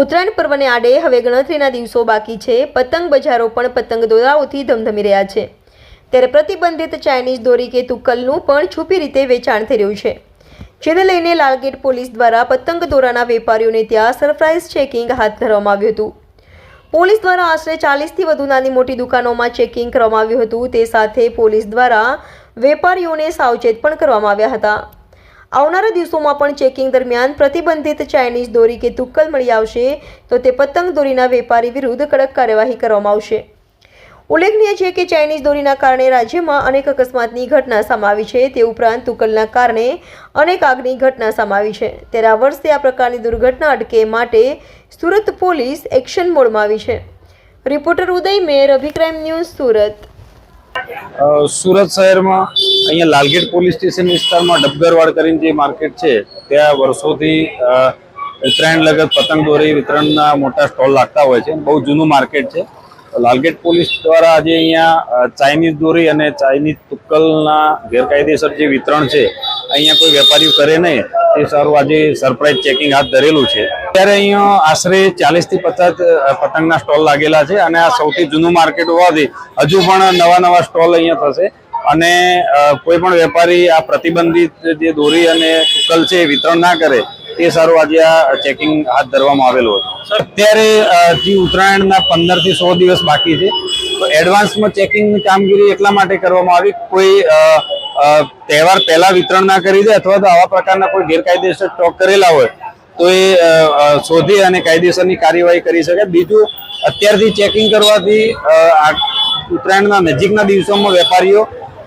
ઉત્તરાયણ પર્વને આડે હવે ગણતરીના દિવસો બાકી છે. પતંગ બજારો પણ પતંગ દોરાઓથી ધમધમી રહ્યા છે. ત્યારે પ્રતિબંધિત ચાઇનીઝ દોરી કે તુક્કલનું પણ છુપી રીતે વેચાણ થઈ રહ્યું છે. જેને લઈને લાલગેટ પોલીસ દ્વારા પતંગ દોરાના વેપારીઓને ત્યાં સરપ્રાઇઝ ચેકિંગ હાથ ધરવામાં આવ્યું હતું. પોલીસ દ્વારા આશરે ચાલીસથી વધુ નાની મોટી દુકાનોમાં ચેકિંગ કરવામાં આવ્યું હતું. તે સાથે પોલીસ દ્વારા વેપારીઓને સાવચેત પણ કરવામાં આવ્યા હતા. આવનારા દિવસોમાં પણ ચેકિંગ દરમિયાન પ્રતિબંધિત ચાઇનીઝ દોરી કે તુક્કલ મળી આવશે, તો તે પતંગ દોરીના વેપારી વિરુદ્ધ કડક કાર્યવાહી કરવામાં આવશે. ઉલ્લેખનીય છે કે ચાઇનીઝ દોરીના કારણે રાજ્યમાં અનેક અકસ્માતની ઘટના સમાવી છે, તે ઉપરાંત તુક્કલના કારણે અનેક આગની ઘટના સમાવી છે. ત્યારે આ વર્ષે આ પ્રકારની દુર્ઘટના અટકે માટે સુરત પોલીસ એક્શન મોડમાં આવી છે. રિપોર્ટર ઉદય મેર અભિક્રાઇમ ન્યૂઝ સુરત. સુરત શહેરમાં અહીંયા લાલગેટ પોલીસ સ્ટેશન વિસ્તારમાં ડબગરવાડ કરીને જે માર્કેટ છે, ત્યાં વર્ષોથી ઉત્તરાયણ લગત પતંગ દોરી વિતરણના મોટા સ્ટોલ લાગતા હોય છે. બહુ જૂનું માર્કેટ છે. લાલગેટ પોલીસ દ્વારા આજે અહીંયા ચાઇનીઝ દોરી અને ચાઇનીઝ તુક્કલના ગેરકાયદેસર જે વિતરણ છે, અહીંયા કોઈ વેપારીઓ કરે નહીં તે સારું આજે સરપ્રાઇઝ ચેકિંગ હાથ ધરેલું છે. ત્યારે અહીંયા આશરે ચાલીસથી પચાસ પતંગના સ્ટોલ લાગેલા છે અને આ સૌથી જૂનું માર્કેટ હોવાથી હજુ પણ નવા નવા સ્ટોલ અહીંયા થશે અને કોઈ પણ વેપારી આ પ્રતિબંધિત જે દોરી અને તુક્કલ છે એ વિતરણ ના કરે તે સારું આજે આ ચેકિંગ હાથ ધરવામાં આવેલું હતું. અત્યારે જે ઉત્તરાયણના પંદરથી સો દિવસ બાકી છે, તો એડવાન્સમાં ચેકિંગની કામગીરી એટલા માટે કરવામાં આવી કોઈ તહેવાર પહેલા વિતરણ ના કરી દે અથવા તો આવા પ્રકારના કોઈ ગેરકાયદેસર સ્ટોક કરેલા હોય, તો એ શોધી અને કાયદેસરની કાર્યવાહી કરી શકે. બીજું, અત્યારથી ચેકિંગ કરવાથી ઉત્તરાયણના નજીકના દિવસોમાં વેપારીઓ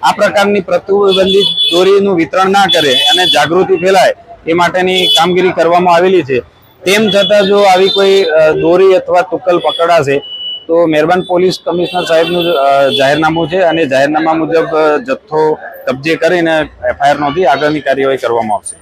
આ પ્રકારની પ્રતિબંધિત દોરીનું વિતરણ ના કરે અને જાગૃતિ ફેલાય એ માટેની કામગીરી કરવામાં આવેલી છે. તેમ છતાં જો આવી કોઈ દોરી અથવા તુક્કલ પકડાશે, તો મહેરબાન પોલીસ કમિશનર સાહેબનું જાહેરનામું છે અને જાહેરનામા મુજબ જથ્થો કબજે કરીને એફઆઈઆર નોંધી આગળની કાર્યવાહી કરવામાં આવશે.